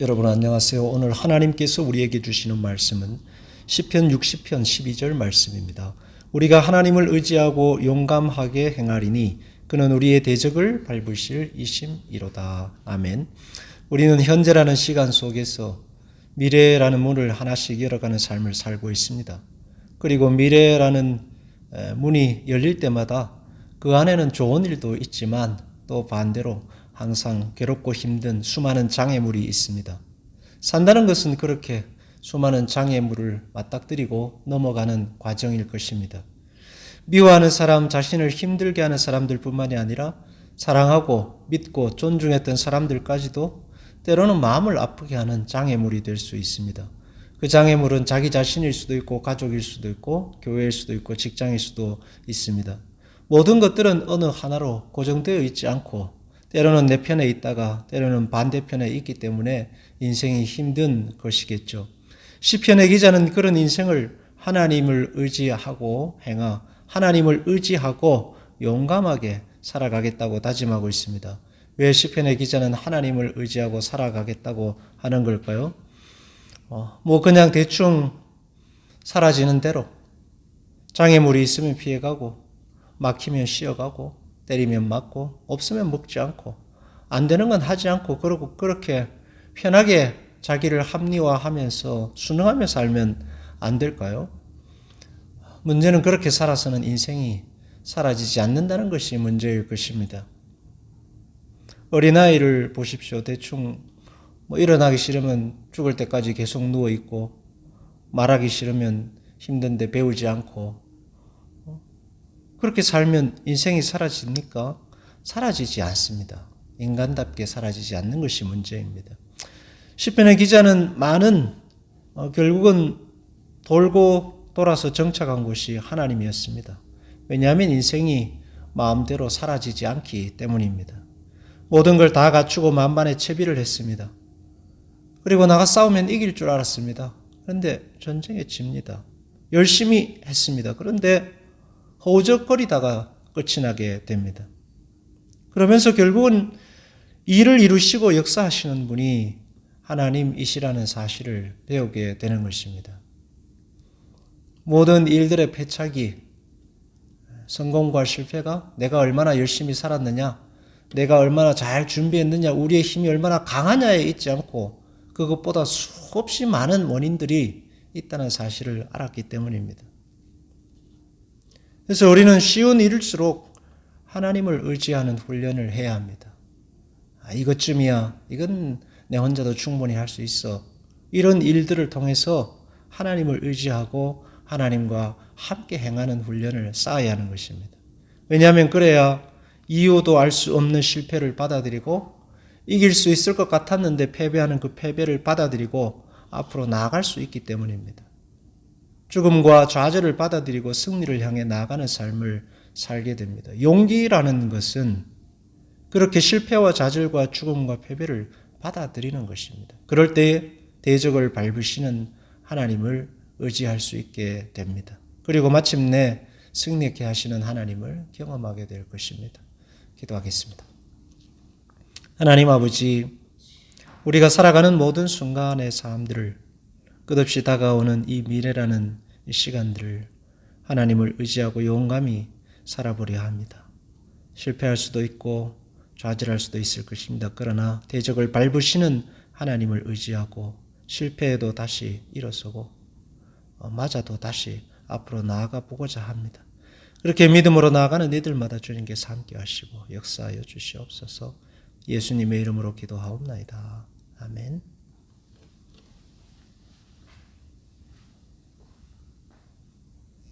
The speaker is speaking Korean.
여러분 안녕하세요. 오늘 하나님께서 우리에게 주시는 말씀은 시편 60편 12절 말씀입니다. 우리가 하나님을 의지하고 용감하게 행하리니 그는 우리의 대적을 밟으실 이심이로다. 아멘. 우리는 현재라는 시간 속에서 미래라는 문을 하나씩 열어가는 삶을 살고 있습니다. 그리고 미래라는 문이 열릴 때마다 그 안에는 좋은 일도 있지만 또 반대로 항상 괴롭고 힘든 수많은 장애물이 있습니다. 산다는 것은 그렇게 수많은 장애물을 맞닥뜨리고 넘어가는 과정일 것입니다. 미워하는 사람, 자신을 힘들게 하는 사람들 뿐만이 아니라 사랑하고 믿고 존중했던 사람들까지도 때로는 마음을 아프게 하는 장애물이 될 수 있습니다. 그 장애물은 자기 자신일 수도 있고 가족일 수도 있고 교회일 수도 있고 직장일 수도 있습니다. 모든 것들은 어느 하나로 고정되어 있지 않고 때로는 내 편에 있다가 때로는 반대편에 있기 때문에 인생이 힘든 것이겠죠. 시편의 기자는 그런 인생을 하나님을 의지하고 행하 하나님을 의지하고 용감하게 살아가겠다고 다짐하고 있습니다. 왜 시편의 기자는 하나님을 의지하고 살아가겠다고 하는 걸까요? 어, 뭐 그냥 대충 사라지는 대로 장애물이 있으면 피해가고 막히면 쉬어가고 때리면 맞고 없으면 먹지 않고 안 되는 건 하지 않고 그러고 그렇게 편하게 자기를 합리화하면서 순응하며 살면 안 될까요? 문제는 그렇게 살아서는 인생이 사라지지 않는다는 것이 문제일 것입니다. 어린아이를 보십시오. 대충 뭐 일어나기 싫으면 죽을 때까지 계속 누워 있고 말하기 싫으면 힘든데 배우지 않고 그렇게 살면 인생이 사라집니까? 사라지지 않습니다. 인간답게 사라지지 않는 것이 문제입니다. 시편의 기자는 많은 어, 결국은 돌고 돌아서 정착한 곳이 하나님이었습니다. 왜냐하면 인생이 마음대로 사라지지 않기 때문입니다. 모든 걸 다 갖추고 만반의 채비를 했습니다. 그리고 나가 싸우면 이길 줄 알았습니다. 그런데 전쟁에 집니다. 열심히 했습니다. 그런데 허우적거리다가 끝이 나게 됩니다. 그러면서 결국은 일을 이루시고 역사하시는 분이 하나님이시라는 사실을 배우게 되는 것입니다. 모든 일들의 패착이 성공과 실패가 내가 얼마나 열심히 살았느냐, 내가 얼마나 잘 준비했느냐, 우리의 힘이 얼마나 강하냐에 있지 않고 그것보다 수없이 많은 원인들이 있다는 사실을 알았기 때문입니다. 그래서 우리는 쉬운 일일수록 하나님을 의지하는 훈련을 해야 합니다. 아, 이것쯤이야. 이건 내 혼자도 충분히 할 수 있어. 이런 일들을 통해서 하나님을 의지하고 하나님과 함께 행하는 훈련을 쌓아야 하는 것입니다. 왜냐하면 그래야 이유도 알 수 없는 실패를 받아들이고 이길 수 있을 것 같았는데 패배하는 그 패배를 받아들이고 앞으로 나아갈 수 있기 때문입니다. 죽음과 좌절을 받아들이고 승리를 향해 나아가는 삶을 살게 됩니다. 용기라는 것은 그렇게 실패와 좌절과 죽음과 패배를 받아들이는 것입니다. 그럴 때 대적을 밟으시는 하나님을 의지할 수 있게 됩니다. 그리고 마침내 승리케 하시는 하나님을 경험하게 될 것입니다. 기도하겠습니다. 하나님 아버지, 우리가 살아가는 모든 순간의 삶들을 끝없이 다가오는 이 미래라는 이 시간들을 하나님을 의지하고 용감히 살아보려 합니다. 실패할 수도 있고 좌절할 수도 있을 것입니다. 그러나 대적을 밟으시는 하나님을 의지하고 실패해도 다시 일어서고 어, 맞아도 다시 앞으로 나아가 보고자 합니다. 그렇게 믿음으로 나아가는 이들마다 주님께서 함께 하시고 역사하여 주시옵소서 예수님의 이름으로 기도하옵나이다. 아멘.